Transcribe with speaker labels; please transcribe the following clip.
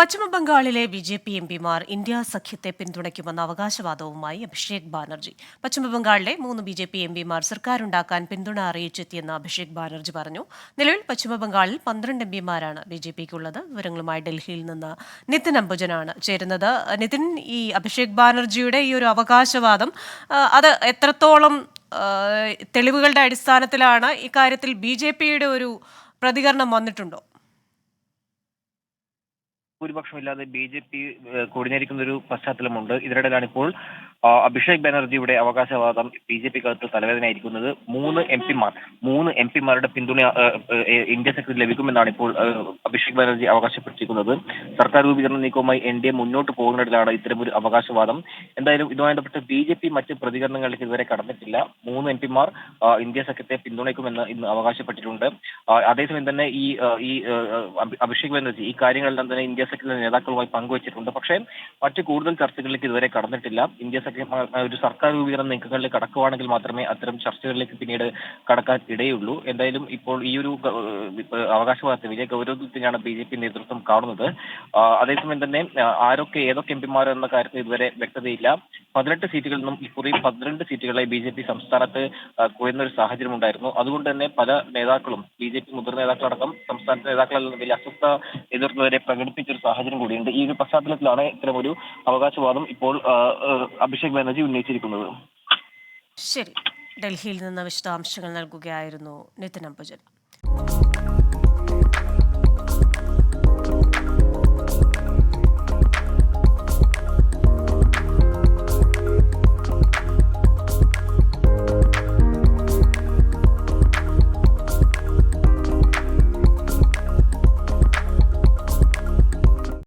Speaker 1: പശ്ചിമ ബംഗാളിലെ B J P M പിമാർ India സഖ്യത്തെ പിന്തുണയ്ക്കുമെന്ന അവകാശവാദവുമായി അഭിഷേക് ബാനർജി. പശ്ചിമബംഗാളിലെ മൂന്ന് ബി ജെ പി എം പിമാർ സർക്കാരുണ്ടാക്കാൻ പിന്തുണ അറിയിച്ചെത്തിയെന്ന് അഭിഷേക് ബാനർജി പറഞ്ഞു. നിലവിൽ പശ്ചിമബംഗാളിൽ പന്ത്രണ്ട് എം പിമാരാണ് ബി ജെ പിക്കുള്ളത്. വിവരങ്ങളുമായി ഡൽഹിയിൽ നിന്ന് നിതിൻ അംബുജനാണ് ചേരുന്നത്. നിതിൻ ഈ അഭിഷേക് ബാനർജിയുടെ ഈ ഒരു അവകാശവാദം അത് എത്രത്തോളം തെളിവുകളുടെ അടിസ്ഥാനത്തിലാണ് ഇക്കാര്യത്തിൽ ബി ജെ പിയുടെ ഒരു പ്രതികരണം വന്നിട്ടുണ്ടോ?
Speaker 2: ഭൂരിപക്ഷമില്ലാതെ ബി ജെ പി കൊടിഞ്ഞേരിക്കുന്ന ഒരു പശ്ചാത്തലമുണ്ട്. ഇതിനിടയിലാണ് ഇപ്പോൾ അഭിഷേക് ബാനർജിയുടെ അവകാശവാദം ബി ജെ പിക്കകത്ത് തലവേദനയായിരിക്കുന്നത് മൂന്ന് എം പിമാർ മൂന്ന് എം പിമാരുടെ പിന്തുണ ഇന്ത്യ സെക്രട്ടറി ലഭിക്കുമെന്നാണ് ഇപ്പോൾ അഭിഷേക് ബാനർജി അവകാശപ്പെട്ടിരിക്കുന്നത് സർക്കാർ രൂപീകരണ നീക്കവുമായി എൻ ഡി എ മുന്നോട്ട് പോകുന്നതിലാണ് ഇത്തരമൊരു അവകാശവാദം. എന്തായാലും ഇതുമായി ബന്ധപ്പെട്ട് ബി ജെ പി മറ്റ് പ്രതികരണങ്ങളിലേക്ക് ഇതുവരെ കടന്നിട്ടില്ല. മൂന്ന് എം പിമാർ ഇന്ത്യ സഖ്യത്തെ പിന്തുണയ്ക്കുമെന്ന് ഇന്ന് അവകാശപ്പെട്ടിട്ടുണ്ട്. അതേസമയം തന്നെ ഈ ഈ അഭിഷേക് ബാനർജി ഈ കാര്യങ്ങളെല്ലാം തന്നെ ഇന്ത്യ സഖ്യത്തിലെ നേതാക്കളുമായി പങ്കുവച്ചിട്ടുണ്ട്. പക്ഷേ മറ്റ് കൂടുതൽ ചർച്ചകളിലേക്ക് ഇതുവരെ കടന്നിട്ടില്ല. ഇന്ത്യ ഒരു സർക്കാർ രൂപീകരണ നീക്കങ്ങളിലേക്ക് കടക്കുവാണെങ്കിൽ മാത്രമേ അത്തരം ചർച്ചകളിലേക്ക് പിന്നീട് കടക്കാൻ ഇടയുള്ളൂ. എന്തായാലും ഇപ്പോൾ ഈ ഒരു അവകാശവാദത്തെ വലിയ ഗൗരവത്തിനാണ് ബി ജെ പി നേതൃത്വം കാണുന്നത്. അതേസമയം തന്നെ ആരൊക്കെ ഏതൊക്കെ എം പിമാർ എന്ന കാര്യത്തിൽ ഇതുവരെ വ്യക്തതയില്ല. പതിനെട്ട് സീറ്റുകളിൽ നിന്നും ഇക്കുറി പന്ത്രണ്ട് സീറ്റുകളെ ബി ജെ പി സംസ്ഥാനത്ത് കുറയുന്ന ഒരു സാഹചര്യം ഉണ്ടായിരുന്നു അതുകൊണ്ട് തന്നെ പല നേതാക്കളും ബി ജെ പി മുതിർന്ന നേതാക്കളടക്കം സംസ്ഥാനത്തെ നേതാക്കളെല്ലാം വലിയ അസ്വസ്ഥ എതിർത്തവരെ വരെ പ്രകടിപ്പിച്ച ഒരു സാഹചര്യം കൂടിയുണ്ട്. ഈ ഒരു പശ്ചാത്തലത്തിലാണ് ഇത്തരമൊരു അവകാശവാദം ഇപ്പോൾ അഭിഷേക് ബാനർജി ഉന്നയിച്ചിരിക്കുന്നത്.
Speaker 1: ശരി. ഡൽഹിയിൽ നിന്ന് വിശദാംശങ്ങൾ നൽകുകയായിരുന്നു നിതിൻ അംബുജൻ.